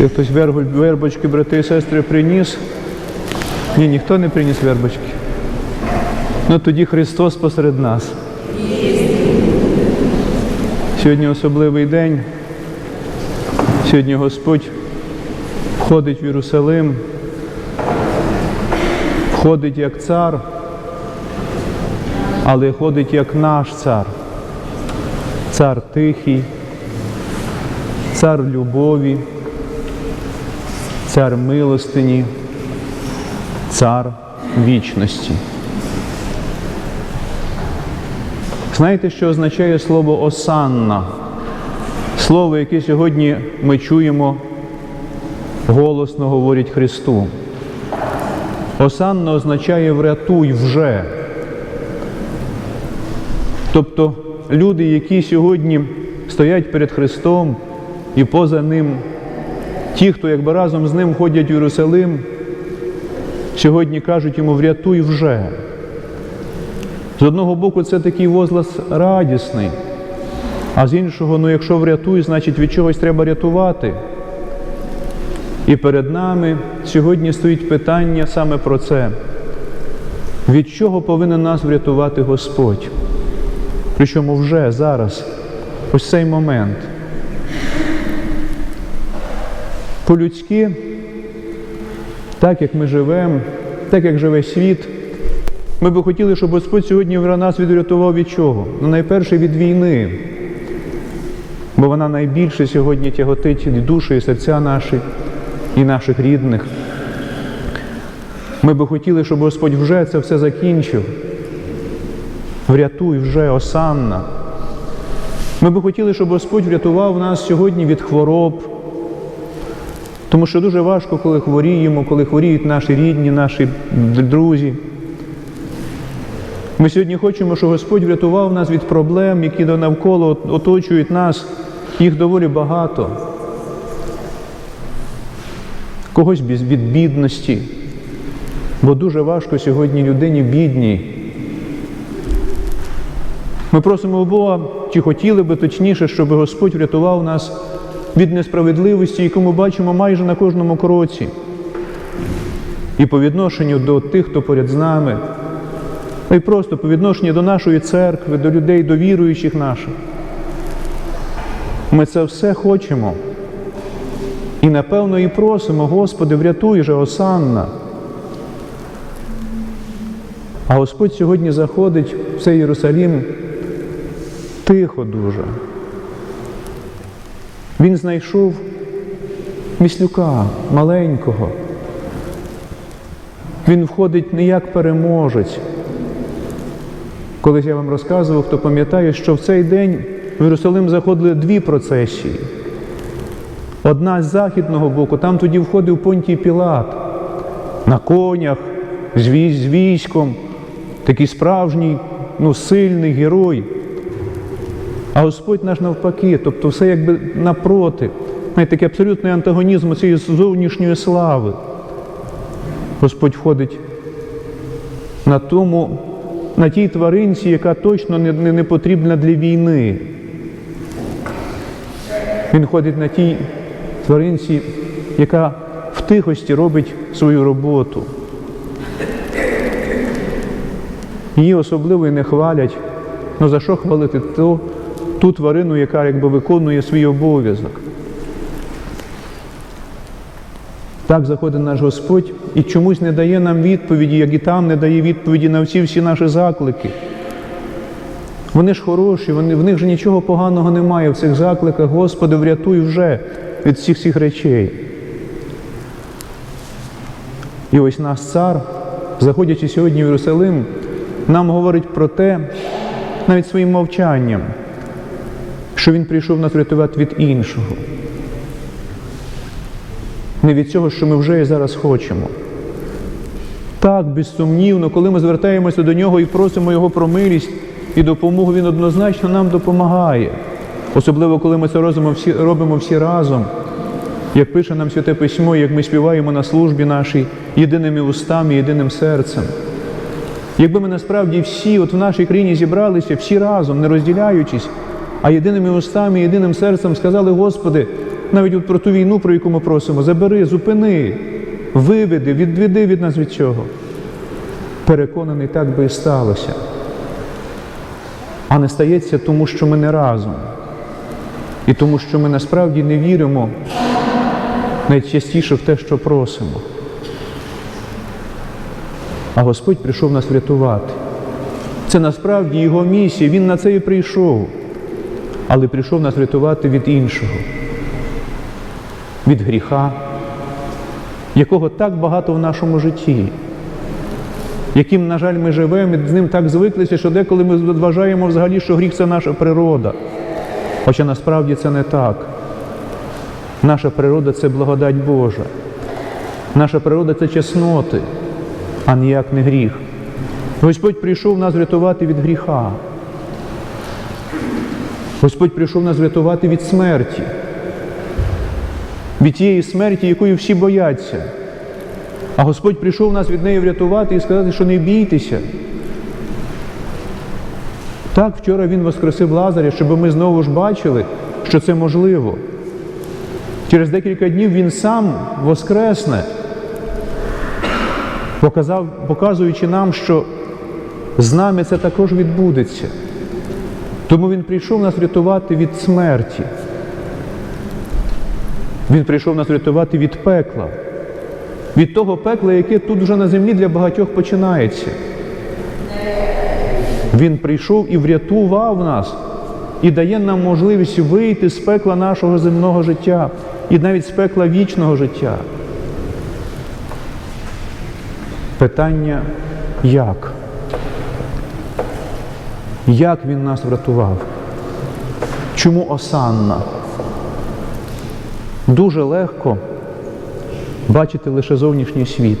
Ти хтось вербочки, брати і сестри, приніс? Ні, ніхто не приніс вербочки. Ну тоді Христос посеред нас. Сьогодні особливий день. Сьогодні Господь входить в Єрусалим, входить як цар, але ходить як наш цар. Цар тихий, цар любові, цар милостині, цар вічності. Знаєте, що означає слово осанна? Слово, яке сьогодні ми чуємо, голосно говорить Христу. Осанна означає врятуй вже. Тобто люди, які сьогодні стоять перед Христом і поза Ним, ті, хто якби разом з Ним ходять в Єрусалим, сьогодні кажуть йому врятуй вже. З одного боку, це такий возглас радісний, а з іншого, ну якщо врятуй, значить від чогось треба рятувати. І перед нами сьогодні стоїть питання саме про це. Від чого повинен нас врятувати Господь? Причому вже зараз, ось цей момент. По-людськи, так як ми живемо, так як живе світ, ми би хотіли, щоб Господь сьогодні нас відрятував від чого? Ну, найперше від війни. Бо вона найбільше сьогодні тяготить і душі, і серця наші, і наших рідних. Ми би хотіли, щоб Господь вже це все закінчив. Врятуй вже, осанна. Ми би хотіли, щоб Господь врятував нас сьогодні від хвороб. Тому що дуже важко, коли хворіємо, коли хворіють наші рідні, наші друзі. Ми сьогодні хочемо, щоб Господь врятував нас від проблем, які навколо оточують нас. Їх доволі багато. Когось від бідності. Бо дуже важко сьогодні людині бідній. Ми просимо Бога, чи хотіли би точніше, щоб Господь врятував нас від несправедливості, яку ми бачимо майже на кожному кроці. І по відношенню до тих, хто поряд з нами, й просто по відношенню до нашої церкви, до людей, до віруючих наших. Ми це все хочемо. І напевно і просимо, Господи, врятуй же Осанна. А Господь сьогодні заходить в цей Єрусалім тихо дуже. Він знайшов міслюка маленького. Він входить не як переможець. Колись я вам розказував, хто пам'ятає, що в цей день в Єрусалим заходили дві процесії. Одна з західного боку, там тоді входив Понтій Пілат на конях, з військом, такий справжній, ну, сильний герой. А Господь наш навпаки, тобто все якби напроти. Такий абсолютний антагонізм цієї зовнішньої слави. Господь входить на тому, на тій тваринці, яка точно не, не, не потрібна для війни. Він ходить на тій тваринці, яка в тихості робить свою роботу. Її особливо і не хвалять. Ну за що хвалити ту, ту тварину, яка якби виконує свій обов'язок? Так заходить наш Господь і чомусь не дає нам відповіді, як і там не дає відповіді на всі всі наші заклики. Вони ж хороші, вони, в них же нічого поганого немає в цих закликах. Господи, врятуй вже від всіх цих речей. І ось наш цар, заходячи сьогодні в Єрусалим, нам говорить про те, навіть своїм мовчанням, що він прийшов нас врятувати від іншого. Не від цього, що ми вже і зараз хочемо. Так, безсумнівно, коли ми звертаємося до нього і просимо Його про милість і допомогу, Він однозначно нам допомагає. Особливо, коли ми це всі, робимо всі разом. Як пише нам Святе Письмо, як ми співаємо на службі нашій єдиними устами, єдиним серцем. Якби ми насправді всі от в нашій країні зібралися, всі разом, не розділяючись, а єдиними устами, єдиним серцем сказали, Господи, навіть от про ту війну, про яку ми просимо, забери, зупини, виведи, відведи від нас від цього. Переконаний, так би і сталося. А не стається тому, що ми не разом. І тому, що ми насправді не віримо найчастіше в те, що просимо. А Господь прийшов нас врятувати. Це насправді Його місія, Він на це і прийшов, але прийшов нас врятувати від іншого, від гріха, якого так багато в нашому житті, яким, на жаль, ми живемо, і з ним так звиклися, що деколи ми вважаємо взагалі, що гріх це наша природа. Хоча насправді це не так. Наша природа це благодать Божа. Наша природа це чесноти, а ніяк не гріх. Господь прийшов нас врятувати від гріха. Господь прийшов нас врятувати від смерті, від тієї смерті, якої всі бояться. А Господь прийшов нас від неї врятувати і сказати, що не бійтеся. Так, вчора Він воскресив Лазаря, щоб ми знову ж бачили, що це можливо. Через декілька днів Він сам воскресне, показав, показуючи нам, що з нами це також відбудеться. Тому Він прийшов нас рятувати від смерті. Він прийшов нас рятувати від пекла, від того пекла, яке тут вже на землі для багатьох починається. Він прийшов і врятував нас, і дає нам можливість вийти з пекла нашого земного життя, і навіть з пекла вічного життя. Питання як? Як він нас врятував? Чому осанна? Дуже легко бачити лише зовнішній світ,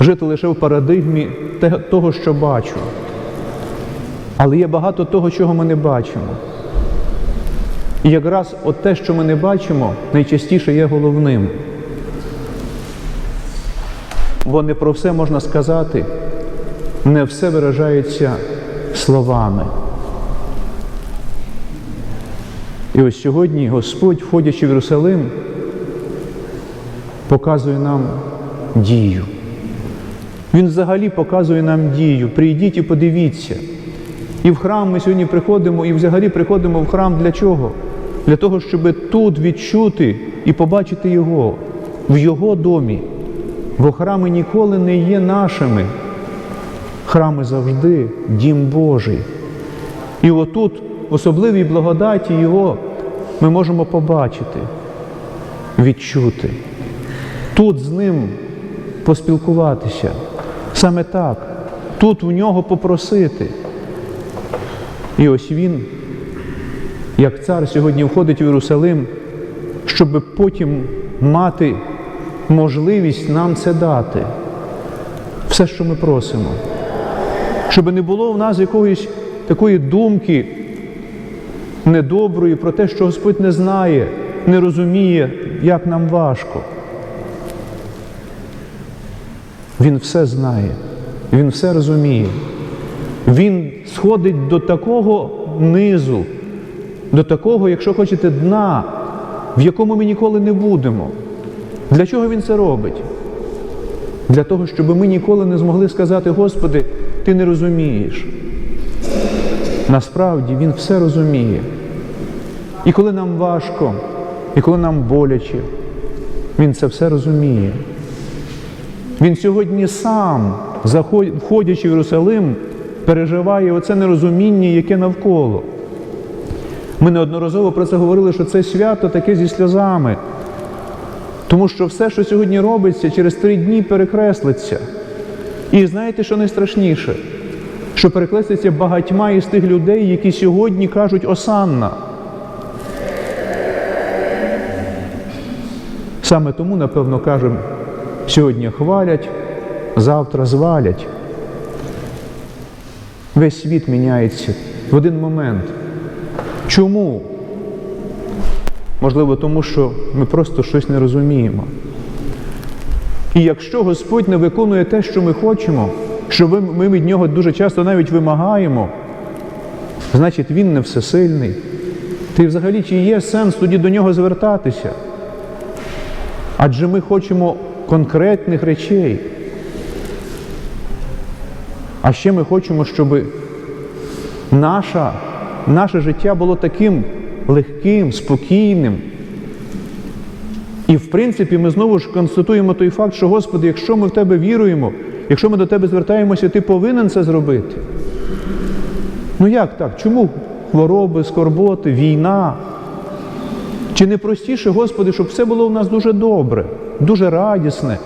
жити лише в парадигмі того, що бачу. Але є багато того, чого ми не бачимо. І якраз от те, що ми не бачимо, найчастіше є головним. Бо не про все можна сказати, не все виражається словами. І ось сьогодні Господь, входячи в Єрусалим, показує нам дію. Він взагалі показує нам дію. Прийдіть і подивіться. І в храм ми сьогодні приходимо, і взагалі приходимо в храм для чого? Для того, щоб тут відчути і побачити Його в Його домі. Бо храми ніколи не є нашими. Храми завжди дім Божий. І отут, в особливій благодаті Його, ми можемо побачити, відчути. Тут з ним поспілкуватися. Саме так. Тут в нього попросити. І ось він, як цар, сьогодні входить в Єрусалим, щоб потім мати можливість нам це дати. Все, що ми просимо. Щоб не було в нас якоїсь такої думки недоброї про те, що Господь не знає, не розуміє, як нам важко. Він все знає, Він все розуміє. Він сходить до такого низу, до такого, якщо хочете, дна, в якому ми ніколи не будемо. Для чого він це робить? Для того, щоб ми ніколи не змогли сказати, Господи, Ти не розумієш. Насправді Він все розуміє. І коли нам важко, і коли нам боляче, Він це все розуміє. Він сьогодні сам, входячи в Єрусалим, переживає оце нерозуміння, яке навколо. Ми неодноразово про це говорили, що це свято таке зі сльозами. Тому що все, що сьогодні робиться, через три дні перекреслиться. І знаєте, що найстрашніше? Що перекреслиться багатьма із тих людей, які сьогодні кажуть Осанна. Саме тому, напевно, кажемо, сьогодні хвалять, завтра звалять. Весь світ міняється в один момент. Чому? Можливо, тому що ми просто щось не розуміємо. І якщо Господь не виконує те, що ми хочемо, що ми від нього дуже часто навіть вимагаємо, значить Він не всесильний, Ти взагалі чи є сенс тоді до нього звертатися? Адже ми хочемо конкретних речей. А ще ми хочемо, щоб наша, наше життя було таким легким, спокійним. І в принципі ми знову ж констатуємо той факт, що Господи, якщо ми в Тебе віруємо, якщо ми до Тебе звертаємося, Ти повинен це зробити. Ну як так? Чому хвороби, скорботи, війна? Чи не простіше, Господи, щоб все було у нас дуже добре, дуже радісне,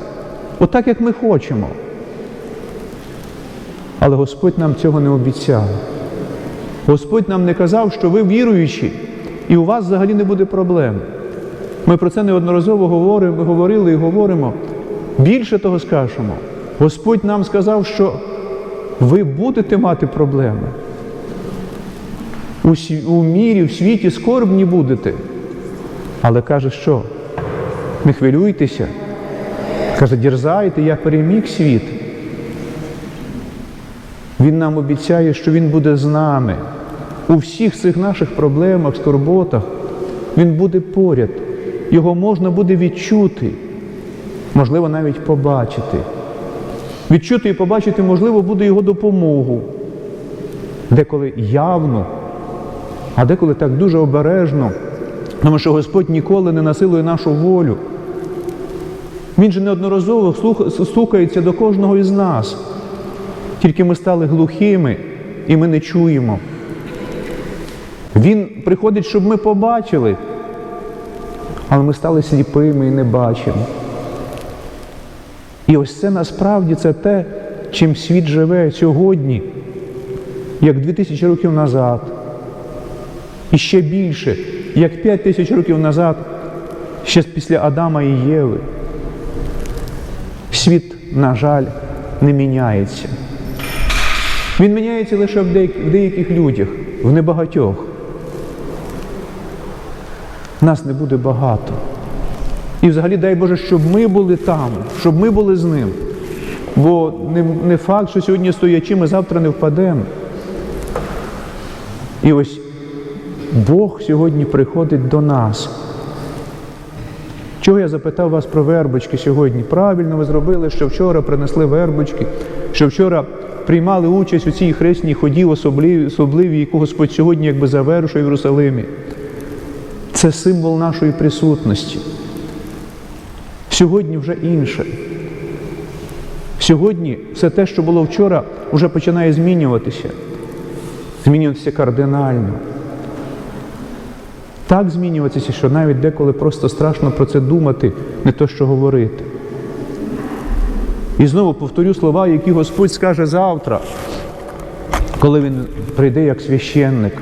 отак, як ми хочемо? Але Господь нам цього не обіцяв. Господь нам не казав, що ви віруючі, і у вас взагалі не буде проблем. Ми про це неодноразово говоримо, говорили і говоримо. Більше того скажемо, Господь нам сказав, що ви будете мати проблеми. У, у мірі, в світі скорбні будете. Але каже, що? Не хвилюйтеся. Каже, дерзайте, я переміг світ. Він нам обіцяє, що Він буде з нами. У всіх цих наших проблемах, скорботах, Він буде поряд. Його можна буде відчути, можливо, навіть побачити. Відчути і побачити, можливо, буде Його допомогу. Деколи явно, а деколи так дуже обережно, тому що Господь ніколи не насилує нашу волю. Він же неодноразово слух- стукається до кожного із нас. Тільки ми стали глухими і ми не чуємо. Він приходить, щоб ми побачили, але ми стали сліпими і не бачимо. І ось це насправді це те, чим світ живе сьогодні, як 2000 років назад. І ще більше, як 5 тисяч років назад, ще після Адама і Єви. Світ, на жаль, не міняється. Він міняється лише в деяких людях, в небагатьох. Нас не буде багато. І взагалі дай Боже, щоб ми були там, щоб ми були з ним. Бо не, не факт, що сьогодні стоячи, ми завтра не впадемо. І ось Бог сьогодні приходить до нас. Чого я запитав вас про вербочки сьогодні? Правильно ви зробили, що вчора принесли вербочки, що вчора приймали участь у цій хресній ході особливій, особливій, яку Господь сьогодні якби завершує в Єрусалимі. Це символ нашої присутності. Сьогодні вже інше. Сьогодні все те, що було вчора, вже починає змінюватися. Змінюватися кардинально. Так змінюватися, що навіть деколи просто страшно про це думати, не то що говорити. І знову повторю слова, які Господь скаже завтра, коли Він прийде як священник.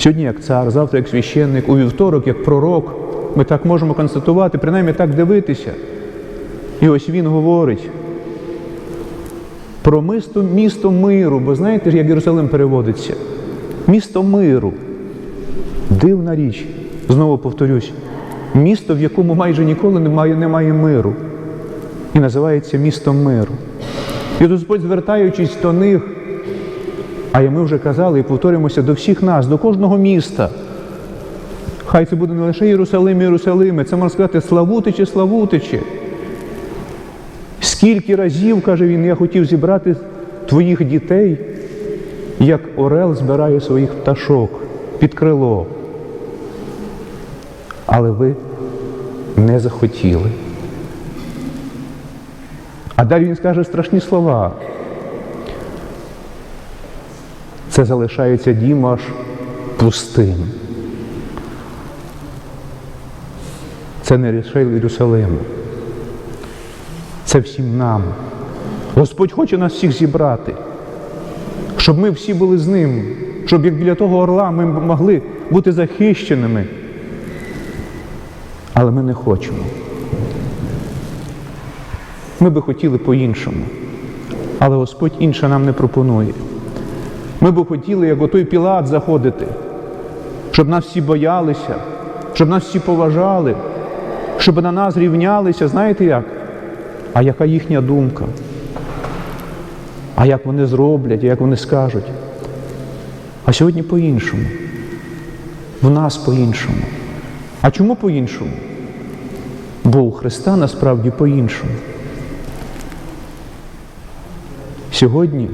Сьогодні як цар, завтра як священник, у вівторок як пророк. Ми так можемо констатувати, принаймні так дивитися. І ось він говорить про місто, місто миру, бо знаєте як Єрусалим переводиться? Місто миру. Дивна річ, знову повторюсь, місто, в якому майже ніколи немає, немає миру. І називається містом миру. І Господь, звертаючись до них, а і ми вже казали і повторюємося до всіх нас, до кожного міста. Хай це буде не лише Єрусалим, Єрусалиме, це можна сказати Славутиче, Славутиче. Скільки разів, каже він, я хотів зібрати твоїх дітей, як Орел збирає своїх пташок під крило. Але ви не захотіли. А далі він скаже страшні слова. Це залишається дім аж пустим. Це не лише Єрусалиму. Це всім нам. Господь хоче нас всіх зібрати, щоб ми всі були з ним, щоб як біля того орла ми могли бути захищеними. Але ми не хочемо. Ми би хотіли по-іншому. Але Господь інше нам не пропонує. Ми би хотіли, як отой Пілат, заходити, щоб нас всі боялися, щоб нас всі поважали, щоб на нас рівнялися, знаєте як? А яка їхня думка? А як вони зроблять, як вони скажуть? А сьогодні по-іншому. в нас по-іншому. А чому по-іншому? Бо у Христа насправді по-іншому. Сьогодні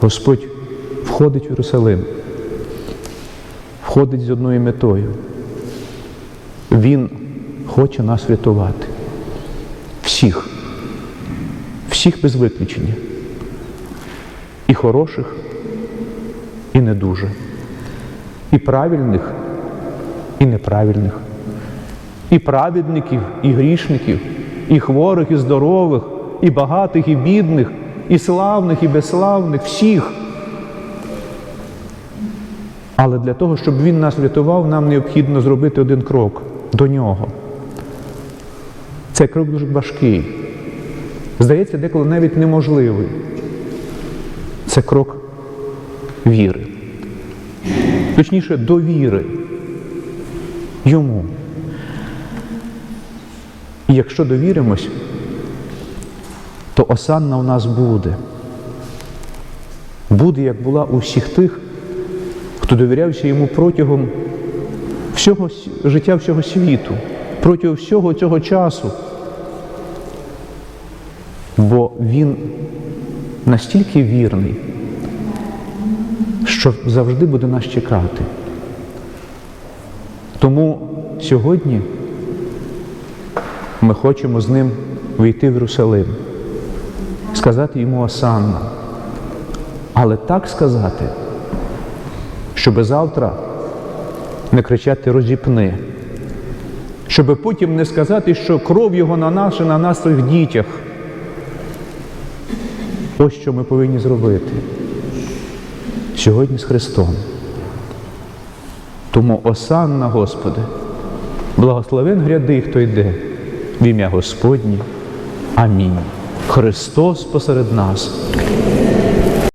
Господь входить в Єрусалим, входить з одною метою. Він хоче нас врятувати. Всіх. Всіх без виключення. І хороших, і не дуже. І правильних, і неправильних. І праведників, і грішників, і хворих, і здорових, і багатих, і бідних, і славних, і безславних, всіх. Але для того, щоб Він нас врятував, нам необхідно зробити один крок до нього. Цей крок дуже важкий. Здається, деколи навіть неможливий. Це крок віри. Точніше, довіри йому. І якщо довіримось, то осанна у нас буде. Буде, як була у всіх тих, хто довірявся йому протягом всього життя всього світу, протягом всього цього часу. Бо він настільки вірний, що завжди буде нас чекати. Тому сьогодні ми хочемо з ним війти в Єрусалим, сказати йому Осанна. Але так сказати, щоб завтра не кричати розіпни, щоб потім не сказати, що кров його на нас і на наших дітях. Ось що ми повинні зробити сьогодні з Христом. Тому осанна, Господи, благословен гряди, хто йде в ім'я Господнє. Амінь. Христос посеред нас.